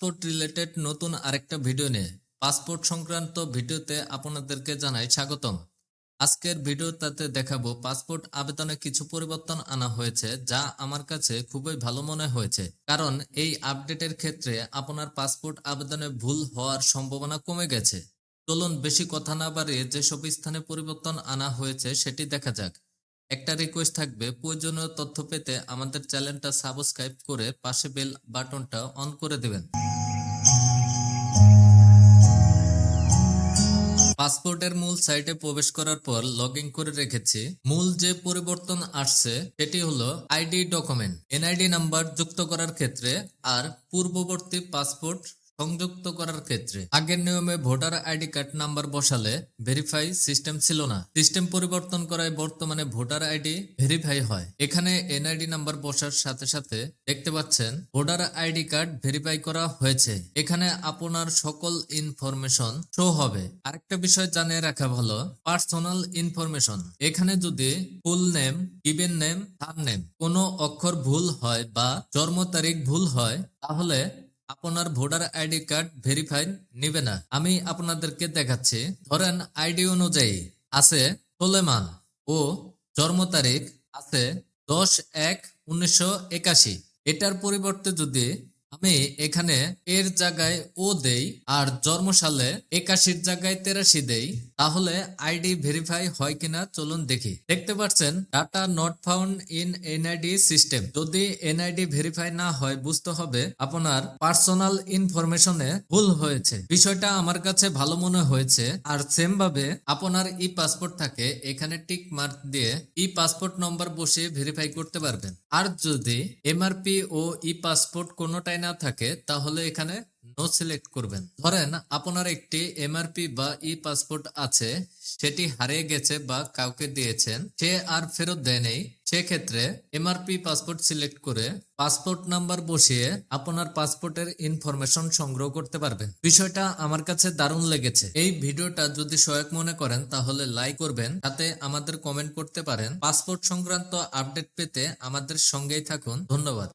Passport related নতুন আরেকটা video নিয়ে পাসপোর্ট সংক্রান্ত ভিডিওতে আপনাদেরকে জানাই স্বাগতম। আজকের ভিডিওটাতে দেখাবো পাসপোর্ট আবেদনে কিছু পরিবর্তন আনা হয়েছে যা আমার কাছে খুবই ভালো মনে হয়েছে। কারণ এই আপডেটের ক্ষেত্রে আপনার পাসপোর্ট আবেদনে ভুল হওয়ার সম্ভাবনা কমে গেছে। চলুন বেশি কথা না বাড়িয়ে যেসব স্থানে পরিবর্তন আনা হয়েছে সেটি দেখা যাক। একটা রিকোয়েস্ট থাকবে, প্রয়োজনীয় তথ্য পেতে আমাদের চ্যানেলটা সাবস্ক্রাইব করে পাশে বেল বাটনটা অন করে দেবেন। পাসপোর্টের মূল সাইটে প্রবেশ করার পর লগ ইন করে রেখেছি। মূল যে পরিবর্তন আসছে, সেটি হলো আইডি ডকুমেন্ট, এনআইডি নাম্বার যুক্ত করার ক্ষেত্রে আর পূর্ববর্তী পাসপোর্ট সংযুক্ত করার ক্ষেত্রে আগের নিয়মে ভোটার আইডি কার্ড নাম্বার বসালে ভেরিফাই সিস্টেম ছিল না। সিস্টেম পরিবর্তন করায় বর্তমানে ভোটার আইডি ভেরিফাই হয়। এখানে এনআইডি নাম্বার বসার সাথে সাথে দেখতে পাচ্ছেন, ভোটার আইডি কার্ড ভেরিফাই করা হয়েছে। এখানে আপনার সকল ইনফরমেশন শো হবে। আরেকটা বিষয় জানিয়ে রাখা ভালো পার্সোনাল ইনফরমেশন এখানে যদি full name given name surname কোনো অক্ষর ভুল হয় বা জন্ম তারিখ ভুল হয়, তাহলে আপনার ভোটার আইডি কার্ড ভেরিফাই নিবে না। আমি আপনাদেরকে দেখাচ্ছি। ধরেন আইডি অনুযায়ী আছে সোলেমান ও জন্ম তারিখ আছে দশ এক উনিশশো একাশি। এটার পরিবর্তে যদি আমি এখানে এর জায়গায় ও দেই আর জন্মসালে একাশির জায়গায় তেরাশি দেই তাহলে আইডি ভেরিফাই হয় কিনা চলুন দেখি। দেখতে পাচ্ছেন data not found in NID system যদি এনআইডি ভেরিফাই না হয়, বুঝতে হবে আপনার পার্সোনাল ইনফরমেশনে ভুল হয়েছে। বিষয়টা আমার কাছে ভালো মনে হয়েছে, আর সেম ভাবে আপনার ই পাসপোর্ট থাকে, এখানে টিক মার্ক দিয়ে ই পাসপোর্ট নম্বর বসিয়ে ভেরিফাই করতে পারবেন। আর যদি এমআরপি ও ই পাসপোর্ট কোনোটাই না থাকে, তাহলে এখানে নো সিলেক্ট করবেন। ধরেন আপনার একটি এমআরপি বা ই পাসপোর্ট আছে, সেটি হারিয়ে গেছে বা কাউকে দিয়েছেন, সে আর ফেরত দেয় নেই, সেক্ষেত্রে এমআরপি পাসপোর্ট সিলেক্ট করে পাসপোর্ট নাম্বার বসিয়ে আপনার পাসপোর্টের ইনফরমেশন সংগ্রহ করতে পারবেন। বিষয়টা আমার কাছে দারুণ লেগেছে। এই ভিডিওটা যদি সহায়ক মনে করেন, তাহলে লাইক করবেন, তাতে আমাদের কমেন্ট করতে পারেন। পাসপোর্ট সংক্রান্ত আপডেট পেতে আমাদের সঙ্গেই থাকুন। ধন্যবাদ।